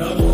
No.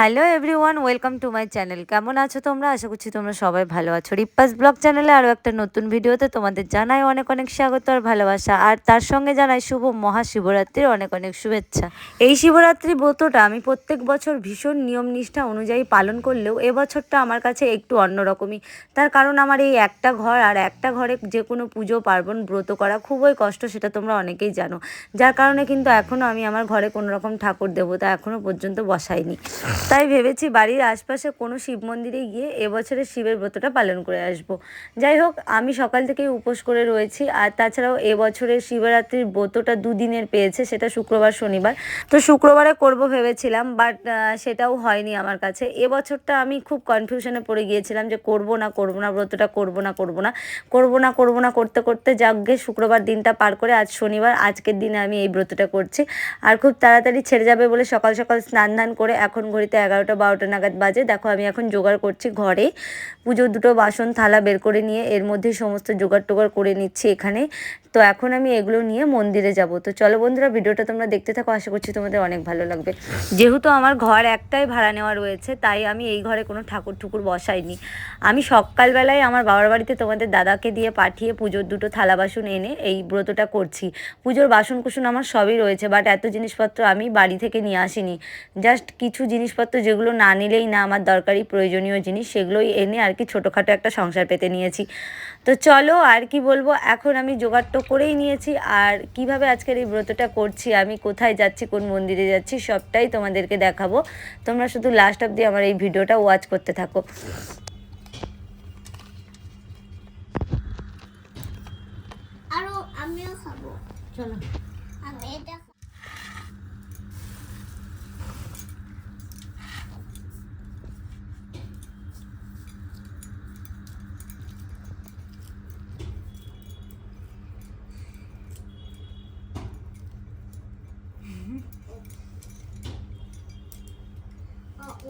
Hello everyone. Everyone welcome to my channel কেমন আছো তোমরা? আশা করছি তোমরা সবাই ভালো আছো। রিপ্পাস ব্লগ চ্যানেলে আরও একটা নতুন ভিডিওতে তোমাদের জানাই অনেক অনেক স্বাগত আর ভালোবাসা। আর তার সঙ্গে জানাই শুভ মহাশিবরাত্রির অনেক অনেক শুভেচ্ছা। এই শিবরাত্রি ব্রতটা আমি প্রত্যেক বছর ভীষণ নিয়ম নিষ্ঠা অনুযায়ী পালন করলেও এবছরটা আমার কাছে একটু অন্যরকমই। তার কারণ আমার এই একটা ঘর আর একটা ঘরে যে কোনো পুজো, পার্বণ, ব্রত করা খুবই কষ্ট, সেটা তোমরা অনেকেই জানো। যার কারণে কিন্তু এখনও আমি আমার ঘরে কোনো রকম ঠাকুর দেবতা এখনও পর্যন্ত বসাইনি। তাই ভেবেছি বাড়ির আশপাশে কোনো শিব মন্দিরে গিয়ে এবছরের শিবের ব্রতটা পালন করে আসব। যাই হোক, আমি সকাল থেকেই উপোস করে রয়েছি। আর তাছাড়াও এবছরের শিবরাত্রির ব্রতটা দুদিনের পেয়েছে, সেটা শুক্রবার, শনিবার। তো শুক্রবারে করব ভেবেছিলাম বাট সেটাও হয়নি আমার কাছে। এবছরটা আমি খুব কনফিউশনে পড়ে গিয়েছিলাম যে করব না করব না, ব্রতটা করব না করব না। করব না করব না, করতে করতে যাগ্গে শুক্রবার দিনটা পার করে আজ শনিবার, আজকের দিনে আমি এই ব্রতটা করছি। আর খুব তাড়াতাড়ি ছেড়ে যাবে বলে সকাল সকাল স্নান ধান করে এখন ঘড়িতে এগারোটা, বারোটা নাগাদ বাজে। দেখো, আমি এখন জোগাড় করছি ঘরে। পুজোর দুটো বাসন, থালা বের করে নিয়ে এর মধ্যে সমস্ত জোগাড় টোগাড় করে নিচ্ছি এখানে। তো এখন আমি এগুলো নিয়ে মন্দিরে যাব। তো চলো বন্ধুরা, ভিডিওটা তোমরা দেখতে থাকো। আশা করছি তোমাদের অনেক ভালো লাগবে। যেহেতু আমার ঘর একটাই ভাড়া নেওয়া রয়েছে, তাই আমি এই ঘরে কোনো ঠাকুর ঠুকুর বসাইনি। আমি সকালবেলায় আমার বাবার বাড়িতে তোমাদের দাদাকে দিয়ে পাঠিয়ে পুজোর দুটো থালা বাসন এনে এই ব্রতটা করছি। পুজোর বাসন কুসন আমার সবই রয়েছে বাট এত জিনিসপত্র আমি বাড়ি থেকে নিয়ে আসিনি। জাস্ট কিছু জিনিসপত্র যেগুলো না নিলেই না আমার দরকারি প্রয়োজনীয় জিনিস সেগুলোই এনে আর কি ছোটোখাটো একটা সংসার পেতে নিয়েছি। তো চলো আর কি বলব এখন আমি জোগাড় তো করেই নিয়েছি আর কীভাবে আজকের এই ব্রতটা করছি আমি কোথায় যাচ্ছি কোন মন্দিরে যাচ্ছি সবটাই তোমাদেরকে দেখাবো। তোমরা শুধু লাস্ট অব্দি আমার এই ভিডিওটা ওয়াচ করতে থাকো। আরও আমিও খাব। চলো আমি এটা Oh, oh, oh, oh, oh, oh, oh, oh. ইয়েটার জন্য তোমার বড় যে ব্রিজখালি থেকে নেমে যে মন্দিরটা পাথরের কালী মন্দির কালীটাকে লাগাইছে না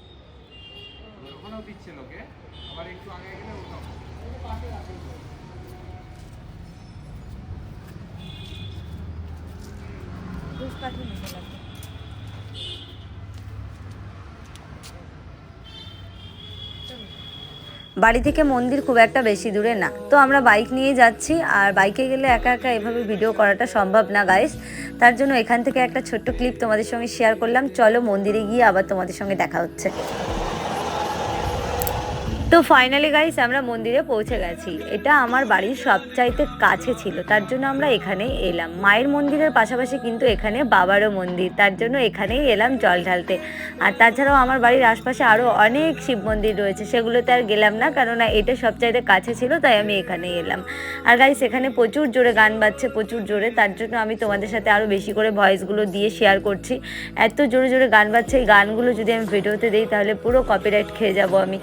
ওখানেও দিচ্ছে লোকে। আবার একটু আগে গেলে বাড়ি থেকে মন্দির খুব একটা বেশি দূরে না। তো আমরা বাইক নিয়ে যাচ্ছি আর বাইকে গেলে একা একা এভাবে ভিডিও করাটা সম্ভব না গাইস তার জন্য এখান থেকে একটা ছোট্ট ক্লিপ তোমাদের সঙ্গে শেয়ার করলাম। চলো মন্দিরে গিয়ে আবার তোমাদের সঙ্গে দেখা হচ্ছে। তো ফাইনালি গাইস আমরা মন্দিরে পৌঁছে গেছি। এটা আমার বাড়ির সবচাইতে কাছে ছিল, তার জন্য আমরা এখানেই এলাম। মায়ের মন্দিরের পাশাপাশি কিন্তু এখানে বাবারও মন্দির, তার জন্য এখানেই এলাম জল ঢালতে। আর তাছাড়াও আমার বাড়ির আশপাশে আরও অনেক শিব মন্দির রয়েছে, সেগুলোতে আর গেলাম না, কেননা এটা সবচাইতে কাছে ছিল, তাই আমি এখানেই এলাম। আর গাইস এখানে প্রচুর জোরে গান বাজছে, প্রচুর জোরে, তার জন্য আমি তোমাদের সাথে আরও বেশি করে ভয়েসগুলো দিয়ে শেয়ার করছি। এত জোরে জোরে গান বাজছে, এই গানগুলো যদি আমি ভিডিওতে দিই, তাহলে পুরো কপিরাইট খেয়ে যাব আমি।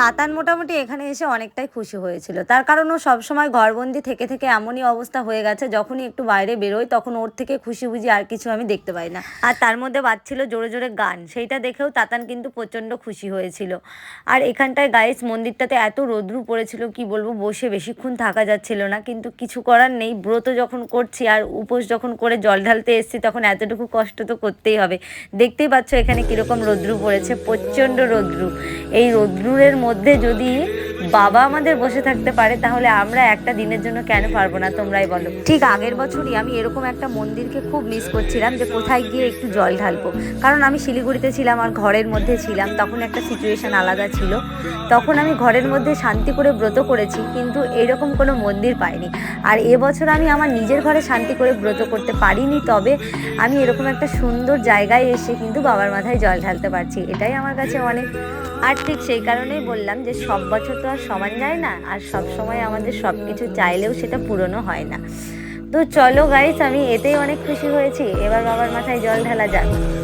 তাতান মোটামুটি এখানে এসে অনেকটাই খুশি হয়েছিল। তার কারণ ও সবসময় ঘরবন্দি থেকে থেকে এমনই অবস্থা হয়ে গেছে, যখনই একটু বাইরে বেরোয় তখন ওর থেকে খুশি বুঝি আর কিছু আমি দেখতে পাই না। আর তার মধ্যে বাজছিল জোরে জোরে গান, সেইটা দেখেও তাতান কিন্তু প্রচণ্ড খুশি হয়েছিল। আর এখানটায় গাইস মন্দিরটাতে এত রোদ্রু পড়েছিল, কি বলব, বসে বেশিক্ষণ থাকা যাচ্ছিল না। কিন্তু কিছু করার নেই, ব্রত যখন করছি আর উপোস যখন করে জল ঢালতে এসছি তখন এতটুকু কষ্ট তো করতেই হবে। দেখতেই পাচ্ছ এখানে কীরকম রোদ্রু পড়েছে, প্রচণ্ড রোদ্রু। এই রোদ্রুরের মধ্যে যদি বাবা আমাদের বসে থাকতে পারে, তাহলে আমরা একটা দিনের জন্য কেন পারব না তোমরাই বলো? ঠিক আগের বছরই আমি এরকম একটা মন্দিরকে খুব মিস করছিলাম যে কোথায় গিয়ে একটু জল ঢালবো। কারণ আমি শিলিগুড়িতে ছিলাম আর ঘরের মধ্যে ছিলাম, তখন একটা সিচুয়েশন আলাদা ছিল। তখন আমি ঘরের মধ্যে শান্তি করে ব্রত করেছি, কিন্তু এরকম কোনো মন্দির পাইনি। আর এবছর আমি আমার নিজের ঘরে শান্তি করে ব্রত করতে পারিনি, তবে আমি এরকম একটা সুন্দর জায়গায় এসে কিন্তু বাবার মাথায় জল ঢালতে পারছি। এটাই আমার কাছে অনেক আর ঠিক সেই কারণেই বললাম যে সব বছর তো আর সমান যায় না, আর সব সময় আমাদের সব কিছু চাইলেও সেটা পূরণও হয় না। তো চলো গাইস আমি এতেই অনেক খুশি হয়েছি। এবার বাবার মাথায় জল ঢালা যাক।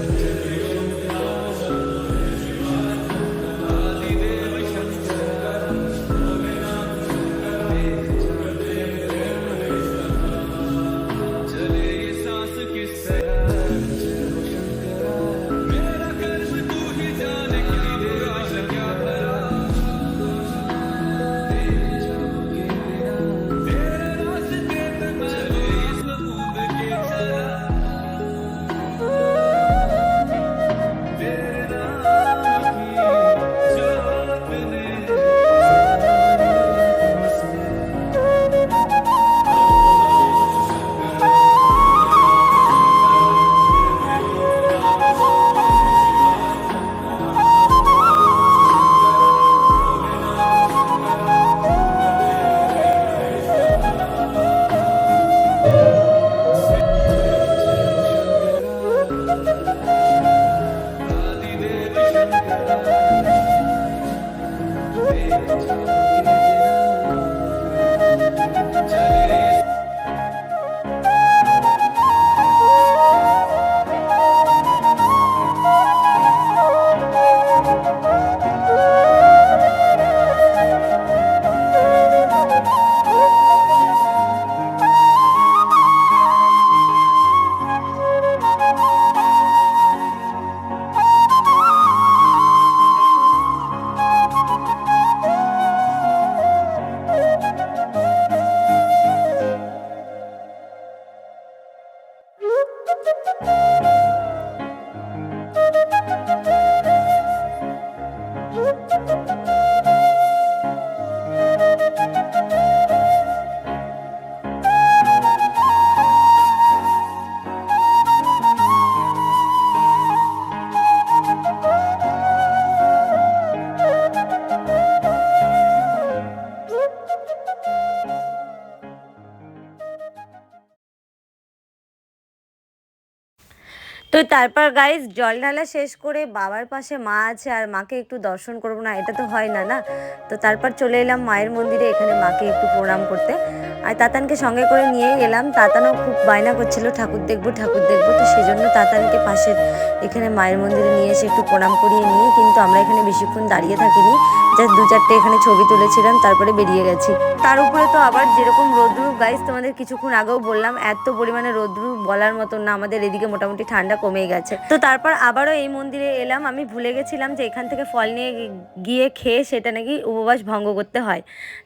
তো তারপর গাইজ জল ঢালা শেষ করে বাবার পাশে মা আছে আর মাকে একটু দর্শন করব না, এটা তো হয় না না? তো তারপর চলে এলাম মায়ের মন্দিরে, এখানে মাকে একটু প্রণাম করতে। আর তাতানকে সঙ্গে করে নিয়ে এলাম। তাতানও খুব বায়না করছিল, ঠাকুর দেখব ঠাকুর দেখব। তো সেজন্য তাতানকে পাশের এখানে মায়ের মন্দিরে নিয়ে এসে একটু প্রণাম করিয়ে নিয়ে, কিন্তু আমরা এখানে বেশিক্ষণ দাঁড়িয়ে থাকিনি। জাস্ট দু চারটে এখানে ছবি তুলেছিলাম, তারপরে বেরিয়ে গেছি। তার উপরে তো আবার যেরকম রোদ্রু গাইজ তোমাদের কিছুক্ষণ আগেও বললাম, এত পরিমাণে রোদ্রু বলার মতন না, আমাদের এদিকে মোটামুটি ঠান্ডা কমে গেছে। তো তারপর আবারও এই মন্দিরে এলাম, আমি ভুলে গেছিলাম যে এখান থেকে ফল নিয়ে গিয়ে খেয়ে সেটা নাকি উপবাস ভঙ্গ করতে হয়।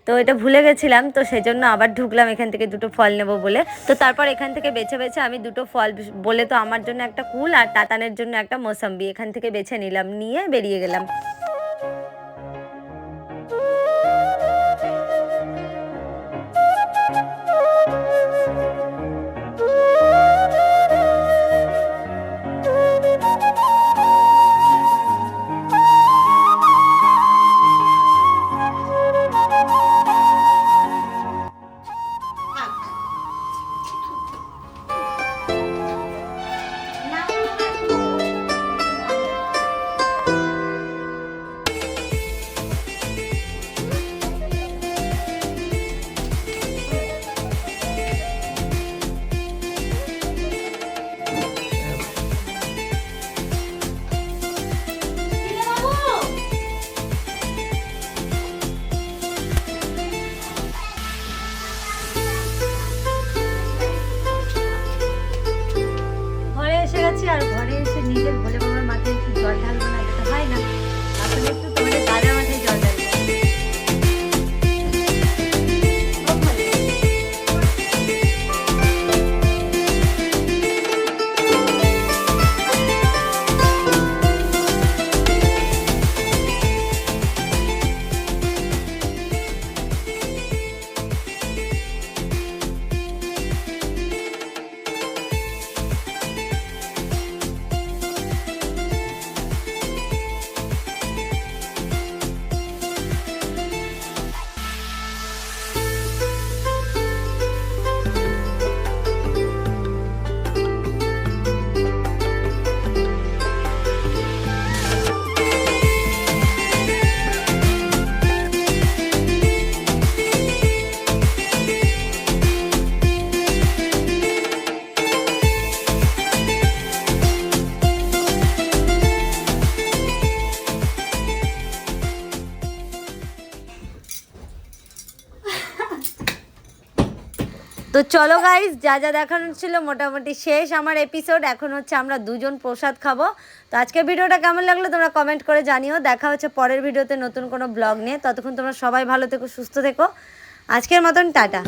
তো এটা ভুলে গেছিলাম, তো সেজন্য আবার ঢুকলাম, এখান থেকে দুটো ফল নেব বলে। তো তারপর এখান থেকে বেছে বেছে আমি দুটো ফল বলে তো আমার জন্য একটা কুল, আর টাতানের জন্য একটা মোসাম্বি, এখান থেকে বেছে নিলাম, নিয়ে বেরিয়ে গেলাম। চলো গাইজ যা যা দেখানোর ছিল মোটামুটি শেষ। আমার এপিসোড এখন হচ্ছে আমরা দুজন প্রসাদ খাব। তো আজকের ভিডিওটা কেমন লাগল তোমরা কমেন্ট করে জানিও। দেখা হচ্ছে পরের ভিডিওতে নতুন কোনো ব্লগ নিয়ে। ততক্ষণ তোমরা সবাই ভালো থেকো, সুস্থ থেকো। আজকের মতন, টাটা।